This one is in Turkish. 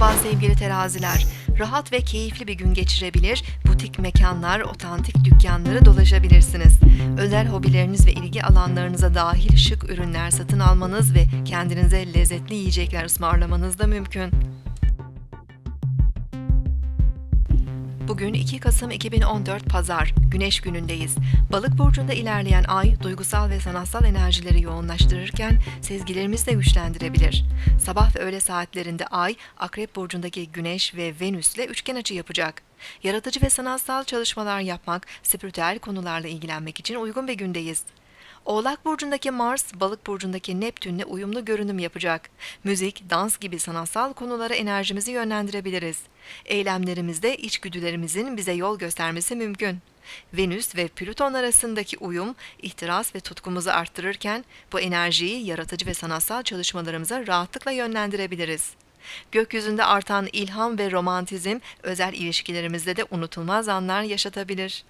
Merhaba sevgili teraziler. Rahat ve keyifli bir gün geçirebilir, butik mekanlar, otantik dükkanları dolaşabilirsiniz. Özel hobileriniz ve ilgi alanlarınıza dahil şık ürünler satın almanız ve kendinize lezzetli yiyecekler ısmarlamanız da mümkün. Bugün 2 Kasım 2014 Pazar, Güneş günündeyiz. Balık burcunda ilerleyen ay duygusal ve sanatsal enerjileri yoğunlaştırırken sezgilerimizi de güçlendirebilir. Sabah ve öğle saatlerinde ay Akrep burcundaki Güneş ve Venüs'le üçgen açı yapacak. Yaratıcı ve sanatsal çalışmalar yapmak, spiritüel konularla ilgilenmek için uygun bir gündeyiz. Oğlak burcundaki Mars, Balık burcundaki Neptünle uyumlu görünüm yapacak. Müzik, dans gibi sanatsal konulara enerjimizi yönlendirebiliriz. Eylemlerimizde içgüdülerimizin bize yol göstermesi mümkün. Venüs ve Plüton arasındaki uyum, ihtiras ve tutkumuzu arttırırken bu enerjiyi yaratıcı ve sanatsal çalışmalarımıza rahatlıkla yönlendirebiliriz. Gökyüzünde artan ilham ve romantizm özel ilişkilerimizde de unutulmaz anlar yaşatabilir.